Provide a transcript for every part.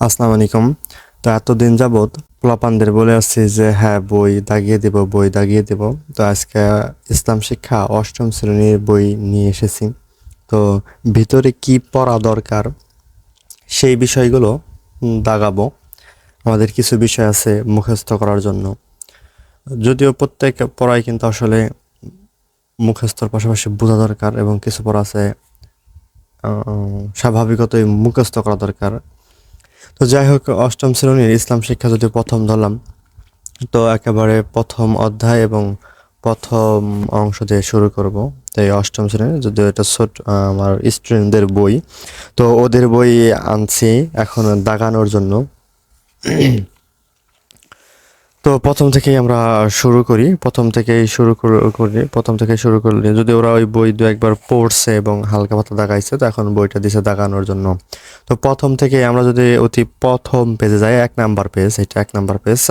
আসসালামু আলাইকুম। তো এতদিন যাবৎ পোলাপানদের বলে আসছি যে হ্যাঁ বই দাগিয়ে দেব, বই দাগিয়ে দেব। তো আজকে ইসলাম শিক্ষা অষ্টম শ্রেণির বই নিয়ে এসেছি। তো ভিতরে কি পড়া দরকার সেই বিষয়গুলো দাগাবো। আমাদের কিছু বিষয় আছে মুখস্থ করার জন্য। যদিও প্রত্যেক পড়াই কিন্তু আসলে মুখস্থর পাশাপাশি বোঝা দরকার এবং কিছু পড়া আছে স্বাভাবিকতই মুখস্থ করা দরকার। তো যাই হোক, অষ্টম শ্রেণির ইসলাম শিক্ষা যদি প্রথম ধরলাম, তো একেবারে প্রথম অধ্যায় এবং প্রথম অংশ দিয়ে শুরু করব। তো এই অষ্টম শ্রেণির যদি এটা ছোট আমার স্টুডেন্টদের বই, তো ওদের বই আনছি এখন দাগানোর জন্য। তো প্রথম থেকেই আমরা শুরু করি, প্রথম থেকেই শুরু কর- প্রথম থেকে শুরু করলে যদি ওরা ওই বই দু একবার পড়ছে এবং হালকা পাতা দাগাইছে, তো এখন বইটা দিছে দাগানোর জন্য। তো প্রথম থেকে আমরা যদি অতি প্রথম পেজে যাই, এক নাম্বার পেজ, এটা এক নাম্বার পেজ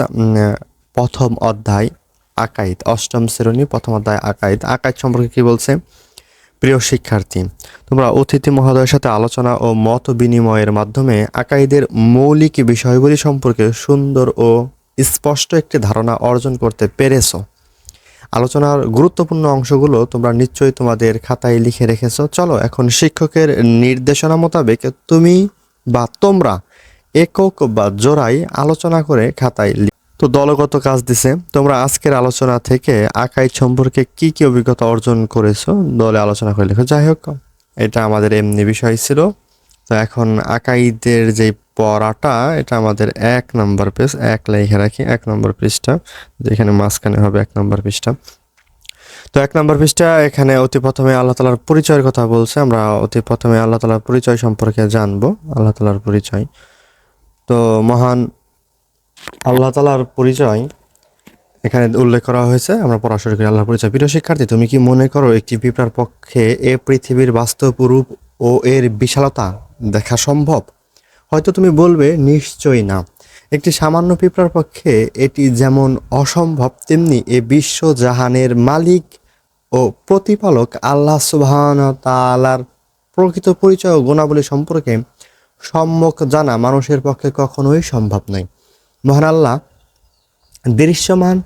প্রথম অধ্যায় আকাইদ, অষ্টম শ্রেণি, প্রথম অধ্যায় আকাইদ। আকাইদ সম্পর্কে কি বলছে? প্রিয় শিক্ষার্থী, তোমরা অতিথি মহোদয়ের সাথে আলোচনা ও মত বিনিময়ের মাধ্যমে আকাইদের মৌলিক বিষয়গুলি সম্পর্কে সুন্দর ও স্পষ্ট একটি ধারণা অর্জন করতে পেরেছ। আলোচনার গুরুত্বপূর্ণ অংশগুলো তোমরা নিশ্চয়ই তোমাদের খাতায় লিখে রেখেছো। চলো, এখন শিক্ষকের নির্দেশনা মোতাবেক তুমি বা তোমরা একক বা জোড়াই আলোচনা করে খাতায় তো দলগত কাজ দিছে। তোমরা আজকের আলোচনা থেকে আকাইদ সম্পর্কে কি কি অভিজ্ঞতা অর্জন করেছ, দলে আলোচনা করে লেখো। যাই হোক, এটা আমাদের এমনি বিষয় ছিল। তো এখন আকাইদের যে পড়াটা, এটা আমাদের এক নম্বর পেজ, এক লেখে রাখি, এক নম্বর পৃষ্ঠা। যেখানে মাঝখানে হবে এক নম্বর পৃষ্ঠা। তো এক নম্বর পৃষ্ঠা, এখানে অতি প্রথমে আল্লাহ তালার পরিচয়ের কথা বলছে। আমরা অতি প্রথমে আল্লাহ তালার পরিচয় সম্পর্কে জানব, আল্লাহ তালার পরিচয়। তো মহান আল্লাহ তালার পরিচয় এখানে উল্লেখ করা হয়েছে। আমরা পড়া শুরু করি, আল্লাহর পরিচয়। প্রিয় শিক্ষার্থী, তুমি কি মনে করো একটি পিঁপড়ার পক্ষে এ পৃথিবীর বাস্তব রূপ ও এর বিশালতা দেখা সম্ভব? হয়তো তুমি বলবে, নিশ্চয়ই না। একটি সামান্য পিঁপড়ার পক্ষে এটি যেমন অসম্ভব, তেমনি এ বিশ্ব জাহানের মালিক ও প্রতিপালক আল্লাহ সুবহান তালার প্রকৃত পরিচয় ও গুণাবলী সম্পর্কে সম্যক জানা মানুষের পক্ষে কখনোই সম্ভব নয়। মহান আল্লাহ দৃশ্যমান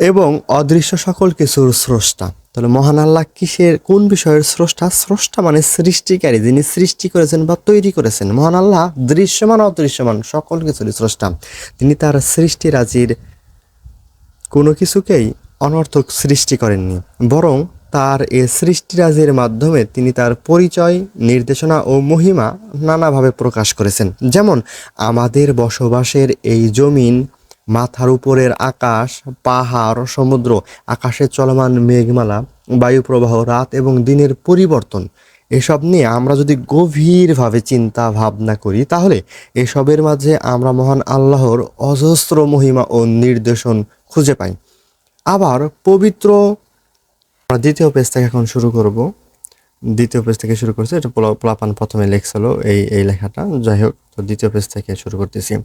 এবং অদৃশ্য সকল কিছুর স্রষ্টা। তাহলে মহান আল্লাহ কিসের, কোন বিষয়ের স্রষ্টা? স্রষ্টা মানে সৃষ্টিকারী, যিনি সৃষ্টি করেছেন বা তৈরি করেছেন। মহান আল্লাহ দৃশ্যমান, অদৃশ্যমান, সকল কিছুর স্রষ্টা। তিনি তার সৃষ্টিরাজির কোনো কিছুকেই অনর্থক সৃষ্টি করেননি, বরং তার এ সৃষ্টিরাজের মাধ্যমে তিনি তার পরিচয়, নির্দেশনা ও মহিমা নানাভাবে প্রকাশ করেছেন। যেমন, আমাদের বসবাসের এই জমিন মাথার উপরের আকাশ, পাহাড়, সমুদ্র, আকাশে চলমান মেঘমালা, বায়ুপ্রবাহ, রাত এবং দিনের পরিবর্তন। এসব নিয়ে আমরা যদি গভীরভাবে চিন্তা ভাবনা করি, তাহলে এসবের মাঝে আমরা মহান আল্লাহর অজস্র মহিমা ও নির্দেশন খুঁজে পাই। আবার পবিত্র দ্বিতীয় পেজ থেকে এখন শুরু করব। দ্বিতীয় পেজ থেকে শুরু করছি, এটা পোলা- পোলাপান প্রথমে লেখছিল এই এই লেখাটা। যাই হোক, তো দ্বিতীয় পেজ থেকে শুরু করতেছি।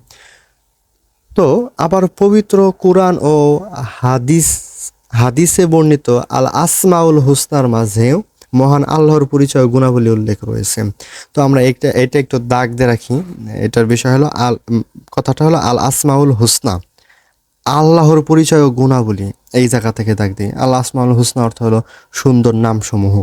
তো আবার পবিত্র কোরআন ও হাদিস, হাদিসে বর্ণিত আল আসমাউল হুসনার মাঝেও মহান আল্লাহর পরিচয় গুণাবলী উল্লেখ রয়েছে। তো আমরা একটা, এটা একটু দাগ দিয়ে রাখি। এটার বিষয় হলো আল কথাটা হলো আল আসমাউল হুসনা। আল্লাহর পরিচয় ও গুণাবলী, এই জায়গা থেকে দাগ দিই। আল্লাহ আসমাউল হুসনা অর্থ হলো সুন্দর নামসমূহ।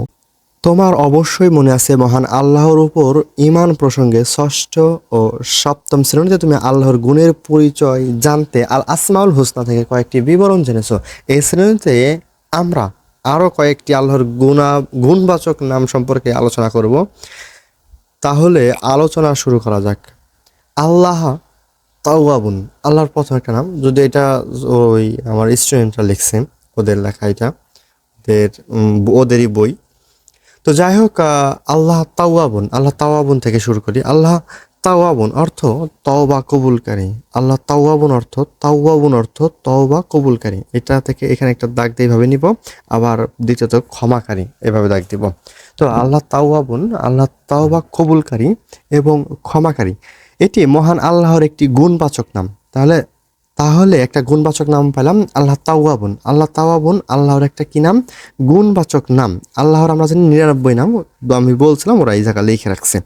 তোমার অবশ্যই মনে আছে মহান আল্লাহর উপর ইমান প্রসঙ্গে ষষ্ঠ ও সপ্তম শ্রেণীতে তুমি আল্লাহর গুণের পরিচয় জানতে আল আসমাউল হোসনা থেকে কয়েকটি বিবরণ জেনেছো। এই শ্রেণীতে আমরা আরও কয়েকটি আল্লাহর গুণা, গুণবাচক নাম সম্পর্কে আলোচনা করব। তাহলে আলোচনা শুরু করা যাক। আল্লাহ তাওয়াবুন, আল্লাহর প্রথম একটা নাম। যদি এটা ওই আমার স্টুডেন্টরা লিখছে, ওদের লেখা এটা। ওদের ওদেরই বই। তো যাই হোক আল্লাহ তাওয়াবন, আল্লাহ তাওয়াবুন থেকে শুরু করি। আল্লাহ তাওয়াবুন অর্থ তওবা কবুলকারী। আল্লাহ তাওয়াবুন অর্থ তাওয়াবুন অর্থ তওবা কবুলকারী। এটা থেকে এখানে একটা দাগ দিয়ে এইভাবে নিব, আবার দ্বিতীয়ত ক্ষমাকারী, এভাবে দাগ দিব। তো আল্লাহ তাওয়াবুন, আল্লাহ তাওবা কবুলকারী এবং ক্ষমাকারী। এটি মহান আল্লাহর একটি গুণবাচক নাম। তাহলে তাহলে একটা গুণবাচক নাম পেলাম আল্লাহ তাওয়াবুন। আল্লাহ তাওয়াবুন, আল্লাহর একটা কি নাম? গুণবাচক নাম। আল্লাহর আমরা জানি নিরানব্বই নাম আমি বলছিলাম ওরা এই জায়গা লিখে রাখছে।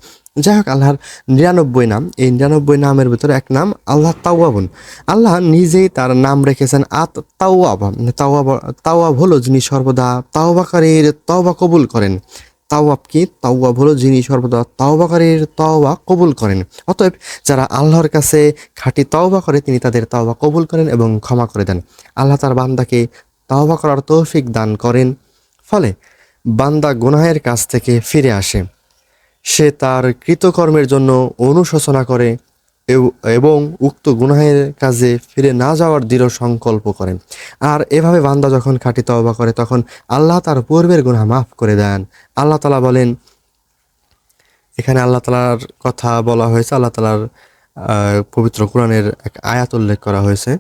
যাই হোক, আল্লাহর নিরানব্বই নাম, এই নিরানব্বই নামের ভিতরে এক নাম আল্লাহ তাওয়াবুন। আল্লাহ নিজেই তার নাম রেখেছেন আত তাওয়াব। তাওয়াব তাওয়াব হলো যিনি সর্বদা তাওবাকারীর তওবা কবুল করেন। তাওয়াব কি? তাওয়াব হলো যিনি সর্বদা তাওবাকারীর তাওবা কবুল করেন। অতএব যারা আল্লাহর কাছে খাঁটি তাওবা করে, তিনি তাদের তাওবা কবুল করেন এবং ক্ষমা করে দেন। আল্লাহ তার বান্দাকে তাওবা করার তৌফিক দান করেন, ফলে বান্দা গুনাহের কাছ থেকে ফিরে আসে। সে তার কৃতকর্মের জন্য অনুশোচনা করে এব- উক্ত গুনাহের কাজে ফিরে না যাওয়ার দৃঢ় সংকল্প করেন। আর এভাবে বান্দা যখন খাটি তওবা করে, তখন আল্লাহ তার পূর্বের গুনাহ মাফ করে দেন। আল্লাহ তালা বলেন, এখানে আল্লাহ তালার কথা বলা হয়েছে, আল্লাহ তালার পবিত্র কোরআনের এক আয়াত উল্লেখ করা হয়েছে।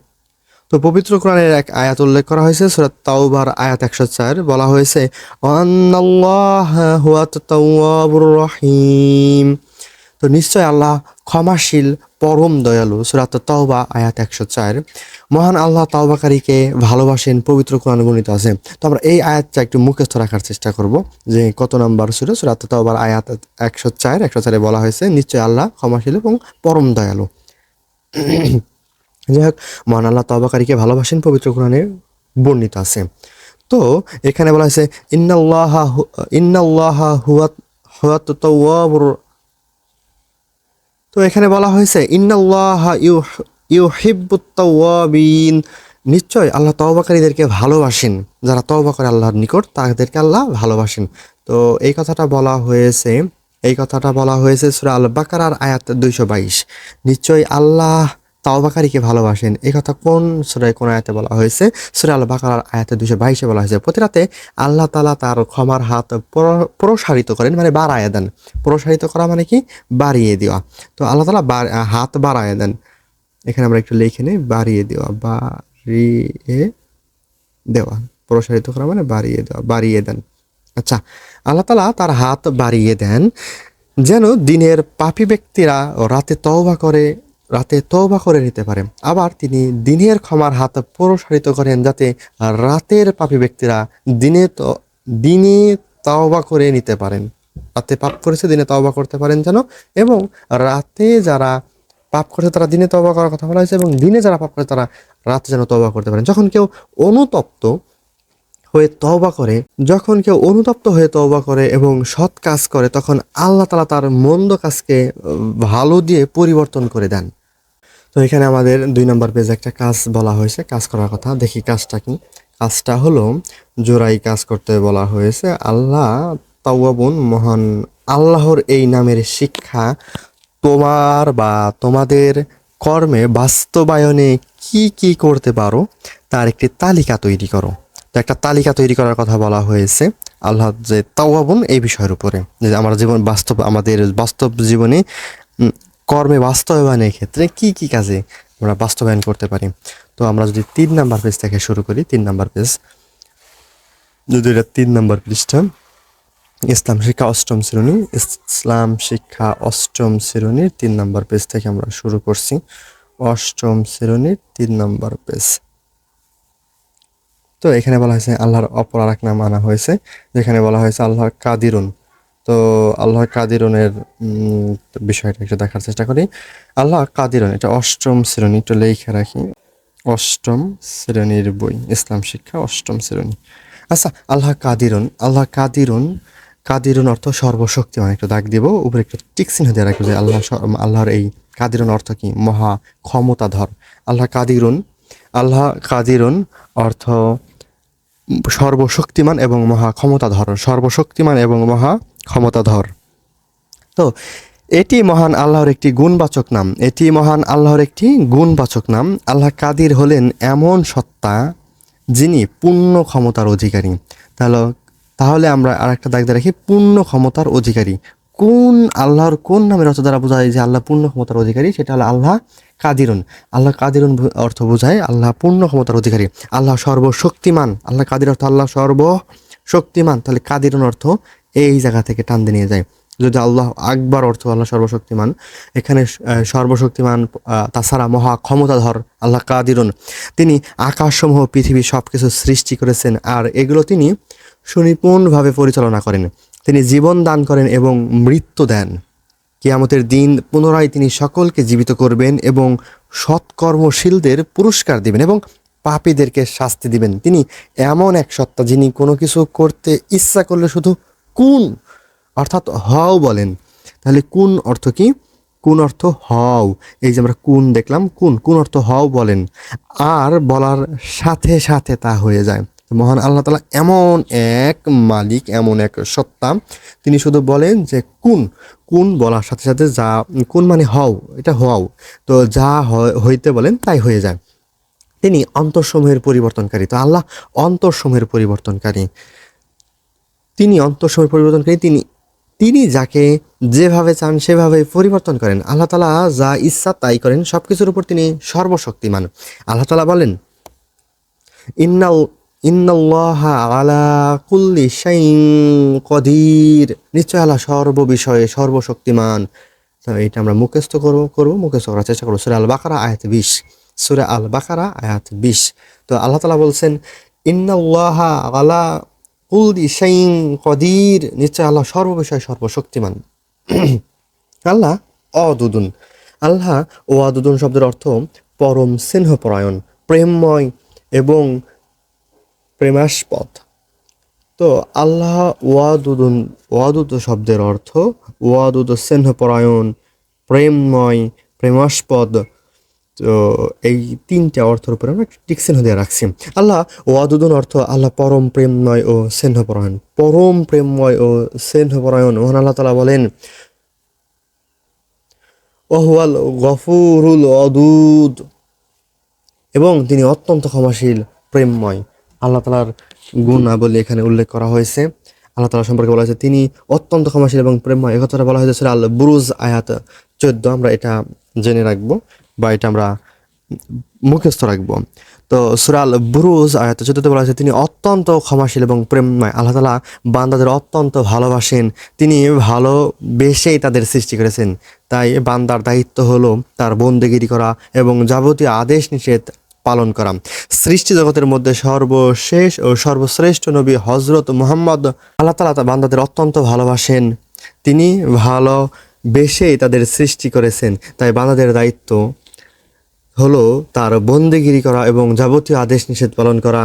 তো পবিত্র কোরআনের এক আয়াত উল্লেখ করা হয়েছে সুরাত তাওবার আয়াত একশো চার, বলা হয়েছে, "ওয়ান্নাল্লাহা হুয়াত তাওয়াবুর রহিম। তো নিশ্চয় আল্লাহ ক্ষমাশীল পরম দয়ালু, সুরাত তাওবা, আয়াত একশো চার। মহান আল্লাহ তাওবাকারীকে ভালোবাসেন, পবিত্র কোরআন গণিত আছে। তো আমরা এই আয়াতটা একটু মুখস্থ রাখার চেষ্টা করব যে কত নাম্বার সুরে? সুরাত তাওবার আয়াত একশো চার, একশো চারে বলা হয়েছে, নিশ্চয় আল্লাহ ক্ষমাশীল এবং পরম দয়ালু। যাই হোক, মহান আল্লাহ তবাকারীকে ভালোবাসেন, পবিত্র কোরআনে বর্ণিত আছে। তো এখানে বলা হয়েছে, ইন্নাল্লাহা ইন্নাল্লাহা হুয়াত হুয়াত তো এখানে বলা হয়েছে, ইন্নাল্লাহ ইউ ইউহিবুত্তাওয়াবিন নিশ্চয় আল্লাহ তওবাকারীদেরকে ভালোবাসেন। যারা তওবা করে আল্লাহর নিকট, তাদেরকে আল্লাহ ভালোবাসেন। তো এই কথাটা বলা হয়েছে, এই কথাটা বলা হয়েছে সুরা আল বাকারার আয়াত দুইশো বাইশ। নিশ্চয় আল্লাহ তাওবাকারীকে ভালোবাসেন। এই কথা কোন সূরায় কোন আয়াতে বলা হয়েছে? সূরা আল বাকারার আয়াতে দুশো বাইশে বলা হয়েছে। প্রতি রাতে আল্লাহ তালা তার ক্ষমার হাত প্রসারিত করেন মানে বাড়ায় দেন। প্রসারিত করা মানে কি? বাড়িয়ে দেওয়া। তো আল্লাহ তালা হাত বাড়ায় দেন। এখানে আমরা একটু লিখে নিই, বাড়িয়ে দেওয়া। বাড়িয়ে দেওয়া। প্রসারিত করা মানে বাড়িয়ে দেওয়া, বাড়িয়ে দেন। আচ্ছা আল্লাহ তালা তার হাত বাড়িয়ে দেন, যেন দিনের পাপী ব্যক্তিরা রাতে তওবা করে রাতে তওবা করে নিতে পারে। আবার তিনি দিনের ক্ষমার হাত প্রসারিত করেন যাতে রাতের পাপী ব্যক্তিরা দিনে ত- দিনে তওবা করে নিতে পারেন। রাতে পাপ করেছে, দিনে তওবা করতে পারেন যেন। এবং রাতে যারা পাপ করেছে, তারা দিনে তওবা করার কথা বলা হয়েছে এবং দিনে যারা পাপ করে, তারা রাতে যেন তওবা করতে পারেন। যখন কেউ অনুতপ্ত হয়ে তওবা করে, যখন কেউ অনুতপ্ত হয়ে তওবা করে এবং সৎ কাজ করে, তখন আল্লাহ তালা তার মন্দ কাজকে ভালো দিয়ে পরিবর্তন করে দেন। তো এখানে আমাদের দুই নম্বর পেজে একটা কাজ বলা হয়েছে, কাজ করার কথা। দেখি কাজটা কি? কাজটা হলো, জোড়াই কাজ করতে বলা হয়েছে, আল্লাহ তাওয়াবুন মহান আল্লাহর এই নামের শিক্ষা তোমার বা তোমাদের কর্মে বাস্তবায়নে কি কি করতে পারো, তার একটি তালিকা তৈরি করো। তো একটা তালিকা তৈরি করার কথা বলা হয়েছে, আল্লাহ যে তাওয়াবুন এই বিষয়ের উপরে। যে আমার জীবন বাস্তব, আমাদের বাস্তব জীবনে কর্মে বাস্তবায়নের ক্ষেত্রে কি কি কাজে আমরা বাস্তবায়ন করতে পারি? তো আমরা যদি তিন নাম্বার পেজ থেকে শুরু করি, তিন নাম্বার পেজ যদি এটা তিন নাম্বার পৃষ্ঠা, ইসলাম শিক্ষা অষ্টম শ্রেণি, ইসলাম শিক্ষা অষ্টম শ্রেণির তিন নাম্বার পেজ থেকে আমরা শুরু করছি। অষ্টম শ্রেণির তিন নাম্বার পেজ তো এখানে বলা হয়েছে, আল্লাহর অপর আর এক নাম আনা হয়েছে, যেখানে বলা হয়েছে, আল্লাহর কাদিরুন। তো আল্লাহ কাদিরনের বিষয়টা একটু দেখার চেষ্টা করি। আল্লাহ কাদিরন, এটা অষ্টম শ্রেণি, একটু লেখা রাখি। অষ্টম শ্রেণির বই, ইসলাম শিক্ষা, অষ্টম শ্রেণি। আচ্ছা আল্লাহ কাদিরন, আল্লাহ কাদিরুন কাদিরুন অর্থ সর্বশক্তিমান, একটু দাগ দিব, উপরে একটু টিক চিহ্ন দিয়ে রাখব যে আল্লাহ আল্লাহর এই কাদিরুন অর্থ কি? মহা ক্ষমতাধর। আল্লাহ কাদিরুন আল্লাহ কাদিরুন অর্থ সর্বশক্তিমান এবং মহা ক্ষমতাধর। সর্বশক্তিমান এবং মহা ক্ষমতাধর। তো, এটি মহান আল্লাহর একটি গুণবাচক নাম। এটি মহান আল্লাহর একটি গুণবাচক নাম। আল্লাহ কাদির হলেন এমন সত্তা যিনি পূর্ণ ক্ষমতার অধিকারী। তাহলে তাহলে আমরা আর একটা দাগ দিয়ে রাখি, পূর্ণ ক্ষমতার অধিকারী। কোন আল্লাহর কোন নামের অর্থ দ্বারা বোঝায় যে আল্লাহ পূর্ণ ক্ষমতার অধিকারী? সেটা হলো আল্লাহ কাদিরুন। আল্লাহ কাদিরুন অর্থ বোঝায় আল্লাহ পূর্ণ ক্ষমতার অধিকারী। আল্লাহ সর্বশক্তিমান। আল্লাহ কাদির অর্থ আল্লাহ সর্বশক্তিমান। তাহলে কাদিরুন অর্থ এই জায়গা থেকে টান দিয়ে নিয়ে যায়। যদি আল্লাহ আকবার অর্থ আল্লাহ সর্বশক্তিমান, এখানে সর্বশক্তিমান তাছাড়া মহা ক্ষমতাধর আল্লাহ কাদিরুন। তিনি আকাশসমূহ, পৃথিবী সব কিছু সৃষ্টি করেছেন আর এগুলো তিনি সুনিপুণভাবে পরিচালনা করেন। তিনি জীবন দান করেন এবং মৃত্যু দেন। কিয়ামতের দিন পুনরায় তিনি সকলকে জীবিত করবেন এবং সৎকর্মশীলদের পুরস্কার দিবেন এবং পাপীদেরকে শাস্তি দিবেন। তিনি এমন এক সত্তা যিনি কোনো কিছু করতে ইচ্ছা করলে শুধু কোন, অর্থাৎ হও বলেন। তাহলে কোন অর্থ কি? কোন অর্থ হও। এই যে আমরা কোন দেখলাম, কোন কোন অর্থ হও বলেন। আর বলার সাথে সাথে তা হয়ে যায়। মহান আল্লাহ তালা এমন এক মালিক, এমন এক সত্তা, তিনি শুধু বলেন যে কোন কোন বলার সাথে সাথে যা, কোন মানে হও, এটা হও। তো যা হইতে বলেন, তাই হয়ে যায়। তিনি অন্তঃসমূহের পরিবর্তনকারী। তো আল্লাহ অন্তঃসমূহের পরিবর্তনকারী। তিনি অন্তঃসময় পরিবর্তনকারী, তিনি তিনি যাকে যেভাবে চান সেভাবে পরিবর্তন করেন। আল্লাহ তালা যা ইচ্ছা তাই করেন সব কিছুর উপর তিনি সর্বশক্তিমান। আল্লাহ তালা বলেন, ইন্নাল, ইন্নাল্লাহ আলা কুল্লি শাইইন কদির। নিশ্চয় আল্লাহ সর্ববিষয়ে সর্বশক্তিমান। তো এটা আমরা মুখস্থ করব করব, মুখস্থ করার চেষ্টা করব। সুরে আল বাকারা আয়াত বিশ। সুরে আল বাকারা আয়াত বিশ। তো আল্লাহ তালা বলছেন, ইন্নাল্লাহ আলা কুল্লি শাইইন কদির, নিশ্চয় আল্লাহ সর্ববিষয়ে সর্বশক্তিমান। আল্লাহ অদুদুন। আল্লাহ ও আদুদুন শব্দের অর্থ পরম স্নেহপরায়ণ, প্রেমময় এবং প্রেমাস্পদ। তো আল্লাহ ওয়াদুদুন, ওয়াদুদ শব্দের অর্থ ওয়াদুদ স্নেহপরায়ণ, প্রেমময়, প্রেমাস্পদ তো এই তিনটা অর্থের উপরে আমরা টিক চিহ্ন দিয়ে রাখছি। আল্লাহ ওয়াদুদুন অর্থ আল্লাহ পরম প্রেমময় ও স্নেহপরায়ণ। পরম প্রেমময় ও স্নেহপরায়ণ। মহান আল্লাহ তালা বলেন, ওহুয়াল গফুরুল অদুদ এবং তিনি অত্যন্ত ক্ষমাশীল, প্রেমময়। আল্লাহ তালার গুণাবলী এখানে উল্লেখ করা হয়েছে। আল্লাহ তালা সম্পর্কে বলা হয়েছে, তিনি অত্যন্ত ক্ষমাশীল এবং প্রেমময়। এ কথাটা বলা হয়েছে আল বুরুজ আয়াত চোদ্দ। আমরা এটা জেনে রাখব। বা এটা আমরা মুখস্থ রাখব। তো সুরাল বুরুজ আয়াত চোদ্দতে বলা হয়েছে, তিনি অত্যন্ত ক্ষমাশীল এবং প্রেমময়। আল্লাহ তালা বান্দাদের অত্যন্ত ভালোবাসেন। তিনি ভালোবেসেই তাদের সৃষ্টি করেছেন। তাই বান্দার দায়িত্ব হলো তার বন্দেগিরি করা এবং যাবতীয় আদেশ নিষেধ পালন করা। সৃষ্টি জগতের মধ্যে সর্বশেষ ও সর্বশ্রেষ্ঠ নবী হজরত মোহাম্মদ, আল্লাহ তালা বান্দাদের অত্যন্ত ভালোবাসেন। তিনি ভালোবেসেই তাদের সৃষ্টি করেছেন। তাই বান্দাদের দায়িত্ব হলো তার বন্দেগিরি করা এবং যাবতীয় আদেশ নিষেধ পালন করা।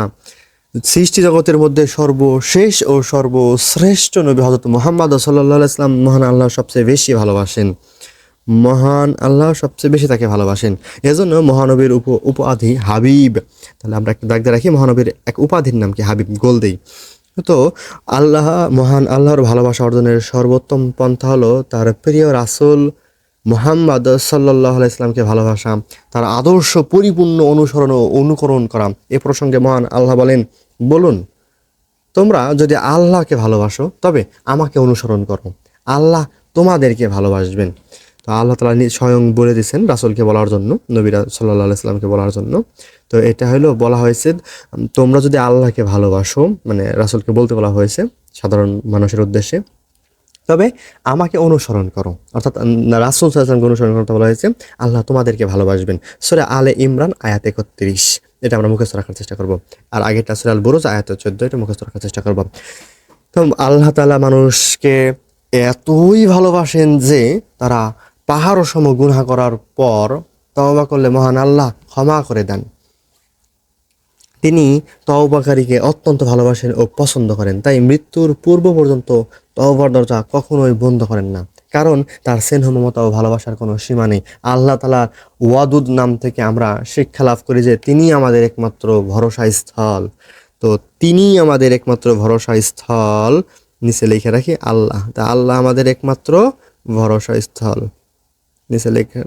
সৃষ্টি জগতের মধ্যে সর্বশেষ ও সর্বশ্রেষ্ঠ নবী হজরত মোহাম্মদ সাল্লাহ ইসলাম মহান আল্লাহ সবচেয়ে বেশি ভালোবাসেন। মহান আল্লাহ সবচেয়ে বেশি তাকে ভালোবাসেন। এজন্য মহানবীর উপ, উপাধি হাবিব। তাহলে আমরা একটা দাগদা রাখি মহানবীর এক উপাধির নাম কি? হাবিব গোলদেই তো আল্লাহ, মহান আল্লাহর ভালোবাসা অর্জনের সর্বোত্তম পন্থা হলো তার প্রিয় রাসূল মোহাম্মদ সাল্লাহ ইসলামকে ভালোবাসা, তার আদর্শ পরিপূর্ণ অনুসরণ ও অনুকরণ করা। এ প্রসঙ্গে মহান আল্লাহ বলেন, বলুন, তোমরা যদি আল্লাহকে ভালোবাসো, তবে আমাকে অনুসরণ করো। আল্লাহ তোমাদেরকে ভালোবাসবেন। তো আল্লাহ তালা স্বয়ং বলে দিয়েছেন রাসুলকে বলার জন্য নবীরা সাল্লাহ ইসলামকে বলার জন্য। তো এটা হলো, বলা হয়েছে, তোমরা যদি আল্লাহকে ভালোবাসো মানে রাসুলকে বলতে বলা হয়েছে সাধারণ মানুষের উদ্দেশ্যে তবে আমাকে অনুসরণ করো। অর্থাৎ রাসুল সাল্লামকে অনুসরণ করতে বলা হয়েছে, আল্লাহ তোমাদেরকে ভালোবাসবেন। সুরে আলে ইমরান, আয়াত একত্রিশ। এটা আমরা মুখস্থ রাখার চেষ্টা করব। আর আগেরটা সুরে আল বুরুজ, আয়াত চোদ্দ, এটা মুখস্থ রাখার চেষ্টা করব। তো আল্লাহ তালা মানুষকে এতই ভালোবাসেন যে, তারা পাহাড় সম গুনাহ করার পর তওবা করলে মহান আল্লাহ ক্ষমা করে দেন। তিনি তওবাকারীকে অত্যন্ত ভালোবাসেন ও পছন্দ করেন। তাই মৃত্যুর পূর্ব পর্যন্ত তওবার দরজা কখনোই বন্ধ করেন না। কারণ তার স্নেহ মমতা ও ভালোবাসার কোনো সীমা নেই। আল্লাহ তালার ওয়াদুদ নাম থেকে আমরা শিক্ষা লাভ করি যে তিনি আমাদের একমাত্র ভরসা স্থল তো তিনি আমাদের একমাত্র ভরসা স্থল নিচে লিখে রাখি, আল্লাহ। তা আল্লাহ আমাদের একমাত্র ভরসা স্থল নিচে লেখা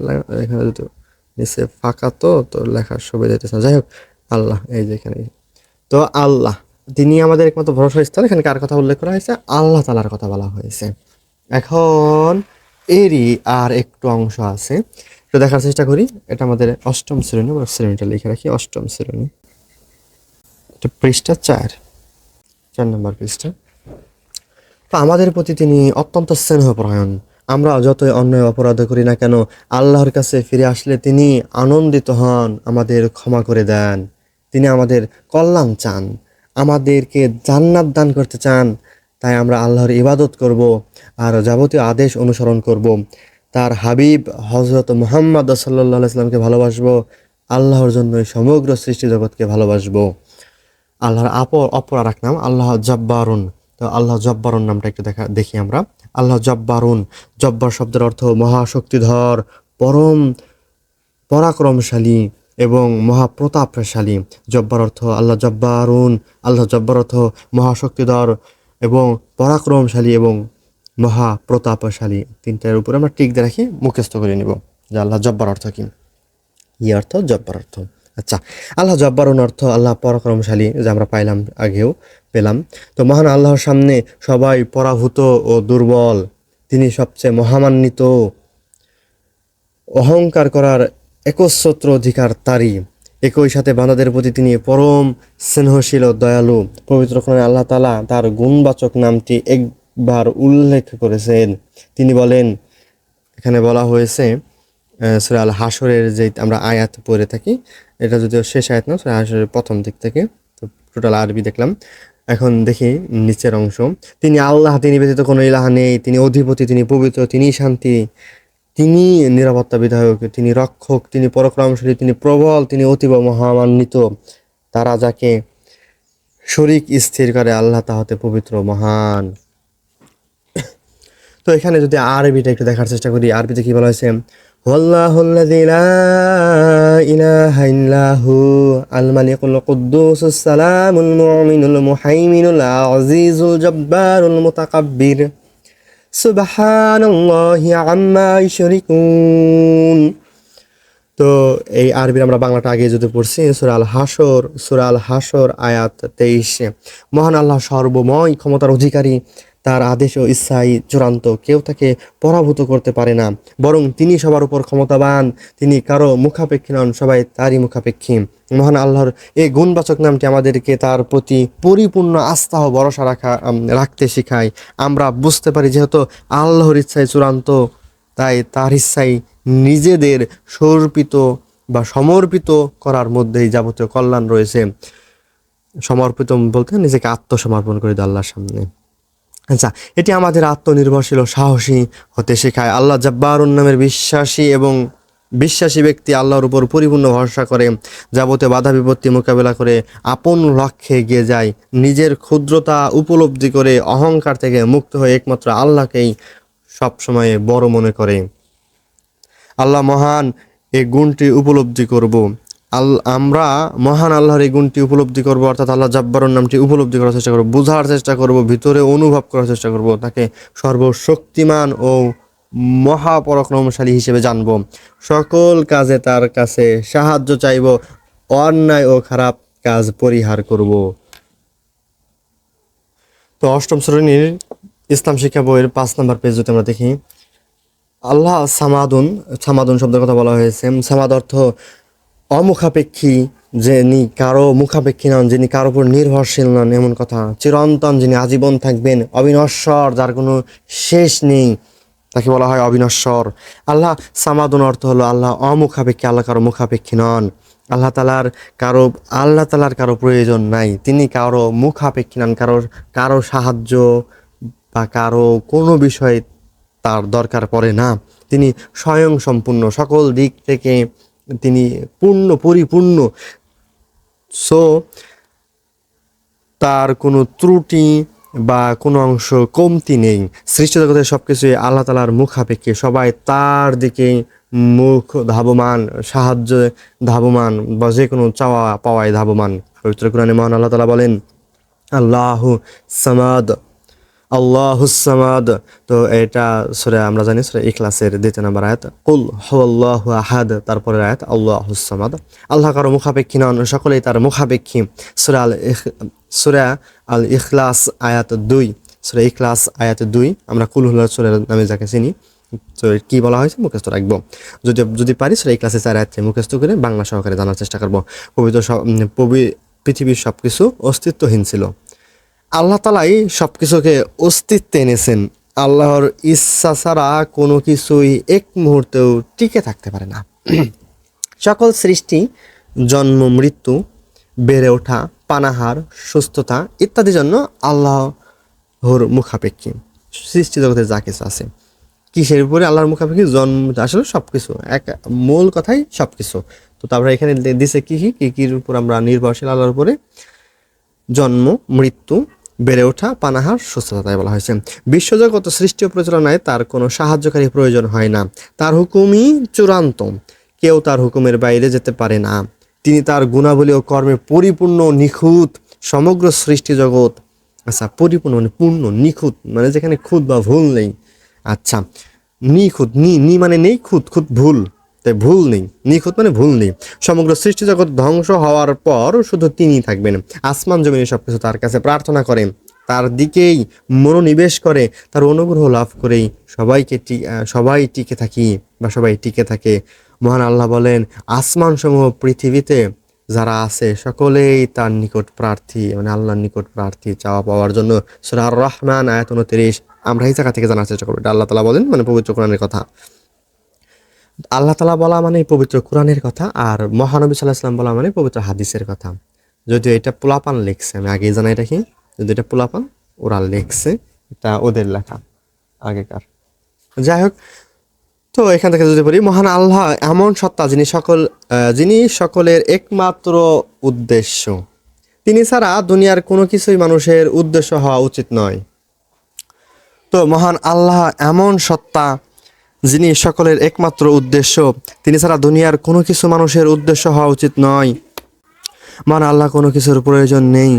নিচে ফাঁকা তো তো লেখার সুবিধা। যাই হোক আল্লাহ, এই যে এখানে। তো আল্লাহ, তিনি আমাদের একমাত্র ভরসা স্থল এখানে কার কথা উল্লেখ করা হয়েছে? আল্লাহ তালার কথা বলা হয়েছে। এখন এরই আর একটু অংশ আছে। তো দেখার চেষ্টা করি। এটা আমাদের অষ্টম শ্রেণি বা শ্রেণীটা লিখে রাখি, অষ্টম শ্রেণি। এটা পৃষ্ঠা চার চার নম্বর পৃষ্ঠা। তো আমাদের প্রতি তিনি অত্যন্ত স্নেহপরায়ণ। আমরা যতই অন্যায় অপরাধ করি না কেন, আল্লাহর কাছে ফিরে আসলে তিনি আনন্দিত হন, আমাদের ক্ষমা করে দেন। তিনি আমাদের কল্যাণ চান, আমাদেরকে জান্নাত দান করতে চান। তাই আমরা আল্লাহর ইবাদত করব, আর যাবতীয় আদেশ অনুসরণ করব। তার হাবিব হজরত মোহাম্মদ সাল্লাহ ইসলামকে ভালোবাসবো, আল্লাহর জন্য এই সমগ্র সৃষ্টি জগৎকে ভালোবাসবো। আল্লাহর আপর অপর আর এক নাম আল্লাহ জব্বারুন। তো আল্লাহ জব্বারুন নামটা একটু দেখা, দেখি আমরা। আল্লাহ জব্বারুন, জব্বার শব্দের অর্থ মহাশক্তিধর, পরম, পরাক্রমশালী। এবং মহাপ্রতাপশালী, জব্বার অর্থ আল্লাহ জব্বারুন, আল্লাহ জব্বার অর্থ মহাশক্তিধর এবং পরাক্রমশালী এবং মহাপ্রতাপশালী। তিনটার উপরে আমরা টিক দিয়ে রাখি, মুখস্থ করে নিব যে আল্লাহ জব্বার অর্থ কি। ই অর্থ, জব্বার অর্থ। আচ্ছা আল্লাহ জব্বারুন অর্থ আল্লাহ পরাক্রমশালী যা আমরা পাইলাম আগেও, পেলাম। তো মহান আল্লাহর সামনে সবাই পরাভূত ও দুর্বল। তিনি সবচেয়ে মহামান্বিত। অহংকার করার একচ্ছত্র অধিকার তারই। একই সাথে বান্দাদের প্রতি তিনি পরম স্নেহশীল ও দয়ালু। পবিত্র কোরআনে আল্লাহ তালা তার গুণবাচক নামটি একবার উল্লেখ করেছেন। তিনি বলেন, এখানে বলা হয়েছে সুরা আল হাসরের যে আমরা আয়াত পড়ে থাকি, এটা যদিও শেষ আয়াত না, সুরা হাসরের প্রথম দিক থেকে, তো টোটাল আরবি দেখলাম। এখন দেখি নিচের অংশ। তিনি আল্লাহ, তিনি ব্যতীত কোনো ইলাহা নেই, তিনি অধিপতি, তিনি পবিত্র, তিনি শান্তি। তিনি নিরাপত্তা বিধায়ক, তিনি রক্ষক, তিনি পরাক্রমশালী, তিনি প্রবল, তিনি অতীব মহামান্বিত। তারা যাকে শরিক স্থির করে, আল্লাহ তাহতে পবিত্র, মহান। তো এখানে যদি আরবিটা একটু দেখার চেষ্টা করি, আরবিতে কি বলা হয়েছে? ওয়াল্লাহুল্লাযী লা ইলাহা আল ইউশরিকুন তো এই আরবির আমরা বাংলাটা আগে যদি পড়ছি সুরাল হাসর সুরাল হাসর আয়াত তেইশে। মহান আল্লাহ সর্বময়, ক্ষমতার অধিকারী তার আদেশ ও ইচ্ছাই চূড়ান্ত। কেউ তাকে পরাভূত করতে পারে না, বরং তিনি সবার উপর ক্ষমতাবান, তিনি কারও মুখাপেক্ষী নন, সবাই তারই মুখাপেক্ষী। মহান আল্লাহর এই গুণবাচক নামটি আমাদেরকে তার প্রতি পরিপূর্ণ আস্থা ও ভরসা রাখা রাখতে শেখায়। আমরা বুঝতে পারি যেহেতু আল্লাহর ইচ্ছাই চূড়ান্ত, তাই তার ইচ্ছাই নিজেদের সমর্পিত বা সমর্পিত করার মধ্যেই যাবতীয় কল্যাণ রয়েছে। সমর্পিত বলতে নিজেকে আত্মসমর্পণ করে দেয় আল্লাহর সামনে। আচ্ছা এটি আমাদের আত্মনির্ভরশীল ও সাহসী হতে শেখায়। আল্লাহ জব্বারুন নামের বিশ্বাসী এবং বিশ্বাসী ব্যক্তি আল্লাহর উপর পরিপূর্ণ ভরসা করে, যাবতীয় বাধা বিপত্তি মোকাবেলা করে, আপন লক্ষ্যে এগিয়ে যায়, নিজের ক্ষুদ্রতা উপলব্ধি করে, অহংকার থেকে মুক্ত হয়ে একমাত্র আল্লাহকেই সবসময় বড় মনে করে। আল্লাহ মহান এই গুণটি উপলব্ধি করব। আল, আমরা মহান আল্লাহর এই গুণটি উপলব্ধি করব, অর্থাৎ আল্লাহ জাব্বারুর নামটি উপলব্ধি করার চেষ্টা করব, বোঝার চেষ্টা করব, ভিতরে অনুভব করার চেষ্টা করব, তাকে সর্বশক্তিমান ও মহাপরাক্রমশালী হিসেবে জানব। সকল কাজে তার কাছে সাহায্য চাইব, অন্যায় ও খারাপ কাজ পরিহার করব। তো অষ্টম শ্রেণির ইসলাম শিক্ষা বইয়ের পাঁচ নম্বর পেজ যদি আমরা দেখি, আল্লাহ সামাদুন সামাদুন শব্দের কথা বলা হয়েছে। সামাদ অর্থ অমুখাপেক্ষী যিনি কারও মুখাপেক্ষী নন, যিনি কারও উপর নির্ভরশীল নন, এমন কথা। চিরন্তন যিনি আজীবন থাকবেন, অবিনশ্বর, যার কোনো শেষ নেই, তাকে বলা হয় অবিনশ্বর। আল্লাহ সামাদুন অর্থ হলো আল্লাহ অমুখাপেক্ষী, আল্লাহ কারও মুখাপেক্ষী নন। আল্লাহ তালার কারও, আল্লাহ তালার কারও প্রয়োজন নাই। তিনি কারও মুখাপেক্ষী নন, কারোর, কারও সাহায্য বা কারও কোনো বিষয়ে তার দরকার পড়ে না। তিনি স্বয়ং সম্পূর্ণ, সকল দিক থেকে তিনি পূর্ণ, পরিপূর্ণ। সো তার কোনো ত্রুটি বা কোনো অংশ কমতি নেই। সৃষ্টি জগতের সব কিছুই আল্লাহ তালার মুখাপেক্ষে। সবাই তার দিকে মুখ ধাবমান, সাহায্য ধাবমান বা যে কোনো চাওয়া পাওয়ায় ধাবমান। পবিত্র কোরআনে মহান আল্লাহ তালা বলেন, আল্লাহ সামাদ আল্লাহুসামাদ তো এটা সুরে, আমরা জানি সুরে ইখলাসের দ্বিতীয় নম্বর আয়াত। কুল হুয়াল্লাহ আহাদ, তারপরের আয়াত আল্লাহুসামাদ আল্লাহ কারও মুখাপেক্ষী নন, সকলেই তার মুখাপেক্ষী। সুরে আল ইখ- সুরে আল ইখলাস আয়াত দুই, সুরে ইখলাস আয়াত দুই, আমরা কুল হুল্লাহ সুরের নামে যাকে চিনি। তো কি বলা হয়েছে? মুখস্থ রাখব। যদি যদি পারি সেটা এই ক্লাসে চার আয়াতকে মুখস্থ করে বাংলা সহকারে জানার চেষ্টা করব। পবিত্র সব, পবি- পৃথিবীর সব কিছু অস্তিত্বহীন ছিল। আল্লাহ তালাই সব কিছুকে অস্তিত্বে এনেছেন। আল্লাহর ইচ্ছা ছাড়া কোনো কিছুই এক মুহূর্তেও টিকে থাকতে পারে না। সকল সৃষ্টি, জন্ম, মৃত্যু, বেড়ে ওঠা, পানাহার, সুস্থতা ইত্যাদির জন্য আল্লাহর মুখাপেক্ষী। সৃষ্টি জগতে যা কিছু আছে। কিসের উপরে আল্লাহর মুখাপেক্ষি? জন্ম, আসলে সব কিছু এক মূল কথাই সব কিছু তো তারপরে এখানে দিছে কি কি? কি কির উপর আমরা নির্ভরশীল? আল্লাহর উপরে জন্ম, মৃত্যু বেড়ে ওঠা, পানাহার, সুস্থতা তাই বলা হয়েছে। বিশ্বজগত সৃষ্টি ও পরিচালনায় তার কোনো সাহায্যকারী প্রয়োজন হয় না। তার হুকুমই চূড়ান্ত। কেউ তার হুকুমের বাইরে যেতে পারে না। তিনি তার গুণাবলী ও কর্মে পরিপূর্ণ নিখুঁত। সমগ্র সৃষ্টি জগৎ আচ্ছা পরিপূর্ণ মানে পূর্ণ, নিখুঁত মানে যেখানে খুঁত বা ভুল নেই। আচ্ছা নিখুঁত, নি নি মানে নেই, খুঁত খুঁত ভুল। তাই ভুল নেই, নিখুঁত মানে ভুল নেই। সমগ্র সৃষ্টি জগৎ ধ্বংস হওয়ার পর শুধু তিনি থাকবেন। আসমান, জমিনে সবকিছু তার কাছে প্রার্থনা করেন তার দিকেই মনোনিবেশ করে, তার অনুগ্রহ লাভ করেই সবাইকে সবাই টিকে থাকি বা সবাই টিকে থাকে। মহান আল্লাহ বলেন আসমান সমূহ পৃথিবীতে যারা আছে সকলেই তার নিকট প্রার্থী মানে আল্লাহর নিকট প্রার্থী, চাওয়া পাওয়ার জন্য। সুরা আর রহমান আয়াত উনত্রিশ। আমরা এই জায়গা থেকে জানার চেষ্টা করব। আল্লাহ তালা বলেন মানে পবিত্র কোরআনের কথা। আল্লাহ তালা বলা মানে পবিত্র কোরআনের কথা আর মহানবী সাল্লাহ ইসলাম বলা মানে পবিত্র হাদিসের কথা। যদিও এটা পোলাপান লিখছে, আমি আগেই জানাই রাখি যদি এটা পোলাপান, ওরা লিখছে, এটা ওদের লেখা, আগেকার। যাই হোক, তো এখান থেকে যদি বলি, মহান আল্লাহ এমন সত্তা যিনি সকল যিনি সকলের একমাত্র উদ্দেশ্য। তিনি ছাড়া দুনিয়ার কোনো কিছুই মানুষের উদ্দেশ্য হওয়া উচিত নয়। তো মহান আল্লাহ এমন সত্তা যিনি সকলের একমাত্র উদ্দেশ্য, তিনি ছাড়া দুনিয়ার কোনো কিছু মানুষের উদ্দেশ্য হওয়া উচিত নয়। মান আল্লাহ কোনো কিছুর প্রয়োজন নেই।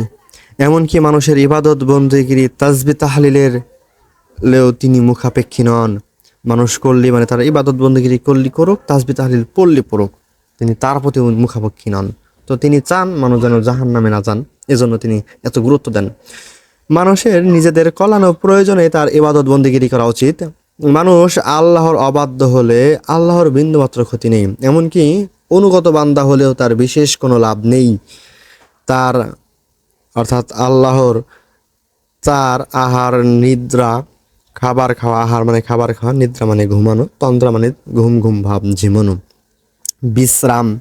এমনকি মানুষের ইবাদত, বন্দিগিরি তাজবি তাহলিলের লেও তিনি মুখাপেক্ষী নন। মানুষ করলি মানে তার ইবাদত, বন্দিগিরি করলি করুক তাজবি তাহলিল পড়লি পড়ুক, তিনি তার প্রতি মুখাপেক্ষী নন। তো তিনি চান মানুষ যেন জাহান নামে না যান, এজন্য তিনি এত গুরুত্ব দেন। মানুষের নিজেদের কল্যাণ ও প্রয়োজনে তার ইবাদত, বন্দিগিরি করা উচিত। মানুষ আল্লাহর অবাধ্য হলে আল্লাহর বিন্দুমাত্র ক্ষতি নেই। এমনকি অনুগত বান্দা হলেও তার বিশেষ কোনো লাভ নেই। তার, অর্থাৎ আল্লাহর, তার আহার নিদ্রা, খাবার খাওয়া, আহার মানে খাবার খাওয়া, নিদ্রা মানে ঘুমানো, তন্দ্রা মানে ঘুম ঘুম ভাব ঝিমানো। বিশ্রাম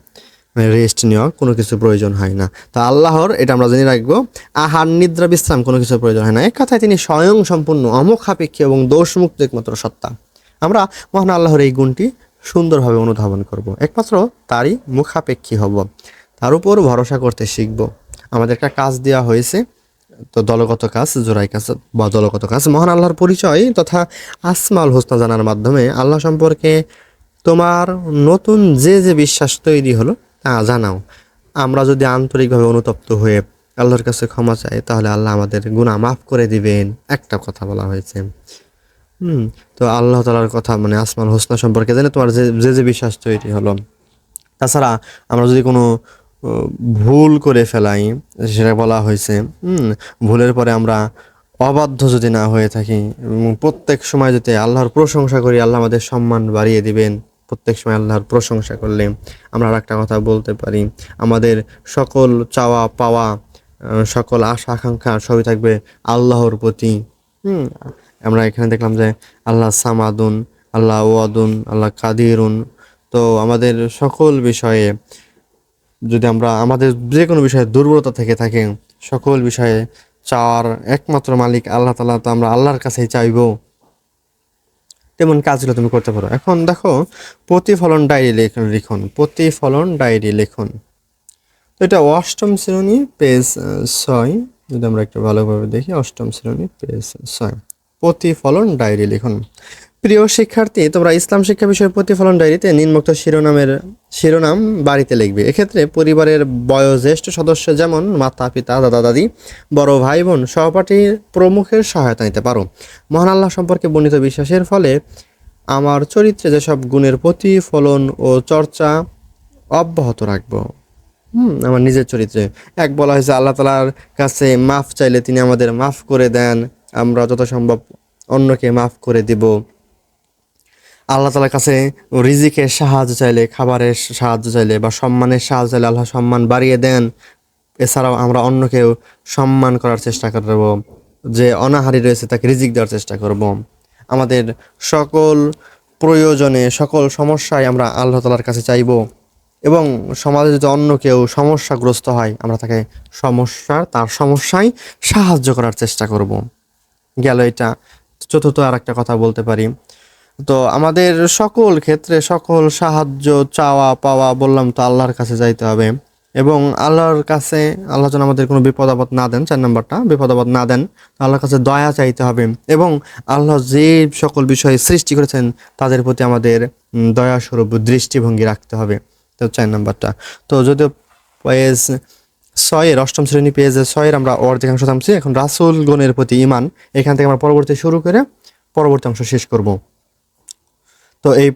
রেস্ট নেওয়া কোনো কিছু প্রয়োজন হয় না। তা আল্লাহর, এটা আমরা জেনে রাখব, আহার, নিদ্রা, বিশ্রাম কোনো কিছু প্রয়োজন হয় না। এক কথায় তিনি স্বয়ং সম্পূর্ণ অমুখাপেক্ষী এবং দোষমুক্ত একমাত্র সত্তা। আমরা মহান আল্লাহর এই গুণটি সুন্দরভাবে অনুধাবন করব। একমাত্র তারই মুখাপেক্ষী হব। তার উপর ভরসা করতে শিখব। আমাদের একটা কাজ দেওয়া হয়েছে, তো দলগত কাজ, জোড়াই কাজ বা দলগত কাজ। মহান আল্লাহর পরিচয় তথা আসমাল হোসনা জানার মাধ্যমে আল্লাহ সম্পর্কে তোমার নতুন যে যে বিশ্বাস তৈরি হলো জানাও। আমরা যদি আন্তরিকভাবে অনুতপ্ত হয়ে আল্লাহর কাছে ক্ষমা চাই, তাহলে আল্লাহ আমাদের গুনাহ মাফ করে দিবেন। একটা কথা বলা হয়েছে। হুম, তো আল্লাহ তালার কথা মানে আসমান হোসনা সম্পর্কে জেনে তোমার যে যে যে বিশ্বাস তৈরি হলো। তাছাড়া আমরা যদি কোনো ভুল করে ফেলাই, সেটা বলা হয়েছে, হুম, ভুলের পরে আমরা অবাধ্য যদি না হয়ে থাকি প্রত্যেক সময় যদি আল্লাহর প্রশংসা করি, আল্লাহ আমাদের সম্মান বাড়িয়ে দিবেন। প্রত্যেক সময় আল্লাহর প্রশংসা করলে আমরা আর একটা কথা বলতে পারি। আমাদের সকল চাওয়া পাওয়া সকল আশা আকাঙ্ক্ষা সবই থাকবে আল্লাহর প্রতি। হুম, আমরা এখানে দেখলাম যে আল্লাহ সামাদুন, আল্লাহ ওয়াদুন, আল্লাহ কাদিরুন। তো আমাদের সকল বিষয়ে যদি আমরা আমাদের যে কোনো বিষয়ে দুর্বলতা থেকে থাকে সকল বিষয়ে চাওয়ার একমাত্র মালিক আল্লাহ তালা তো আমরা আল্লাহর কাছেই চাইব। তেমন কাজগুলো তুমি করতে পারো। এখন দেখো, প্রতিফলন ডায়েরি লেখন লিখুন। প্রতিফলন ডায়েরি লিখুন। তো এটা অষ্টম শ্রেণি, পেজ ছয়। যদি আমরা একটু ভালোভাবে দেখি, অষ্টম শ্রেণি, পেজ, ছয়। প্রতিফলন ডায়েরি লিখুন। প্রিয় শিক্ষার্থী, তোমরা ইসলাম শিক্ষা বিষয়ে প্রতিফলন ডায়েরিতে নিম্নোক্ত শিরোনামের শিরোনাম বাড়িতে লিখবে। এক্ষেত্রে পরিবারের বয়োজ্যেষ্ঠ সদস্য যেমন মাতা, পিতা, দাদা, দাদি, বড় ভাই, বোন সহপাঠী প্রমুখের সহায়তা নিতে পারো। মহান আল্লাহ সম্পর্কে বর্ণিত বিশ্বাসের ফলে আমার চরিত্রে যেসব গুণের প্রতিফলন ও চর্চা অব্যাহত রাখব। হুম, আমার নিজের চরিত্রে। এক বলা হয়েছে, আল্লাহ তালার কাছে মাফ চাইলে তিনি আমাদের মাফ করে দেন, আমরা যত সম্ভব অন্যকে মাফ করে দিব। আল্লাহ তালার কাছে রিজিকের সাহায্য চাইলে, খাবারের সাহায্য চাইলে বা সম্মানের সাহায্য চাইলে আল্লাহ সম্মান বাড়িয়ে দেন। এছাড়াও আমরা অন্যকেও সম্মান করার চেষ্টা করব, যে অনাহারি রয়েছে তাকে রিজিক দেওয়ার চেষ্টা করব। আমাদের সকল প্রয়োজনে, সকল সমস্যায় আমরা আল্লাহ তালার কাছে চাইব এবং সমাজে যদি অন্য কেউ সমস্যাগ্রস্ত হয়, আমরা তাকে সমস্যার তার সমস্যায় সাহায্য করার চেষ্টা করব। গেল এটা, চতুর্থ আর একটা কথা বলতে পারি। তো আমাদের সকল ক্ষেত্রে সকল সাহায্য, চাওয়া, পাওয়া বললাম তো আল্লাহর কাছে যাইতে হবে। এবং আল্লাহর কাছে, আল্লাহ যেন আমাদের কোনো বিপদ আপদ না দেন, চার নম্বরটা, বিপদ আপদ না দেন, আল্লাহর কাছে দয়া চাইতে হবে। এবং আল্লাহ যে সকল বিষয়ে সৃষ্টি করেছেন, তাদের প্রতি আমাদের দয়াস্বরূপ দৃষ্টিভঙ্গি রাখতে হবে। তো চার নম্বরটা। তো যদিও পেজ ছয়ের অষ্টম শ্রেণি পেজে ছয়ের আমরা অর্ধেকাংশ থামছি, এখন রাসুল গণের প্রতি ইমান এখান থেকে আমরা পরবর্তী শুরু করে পরবর্তী অংশ শেষ করব। তো এই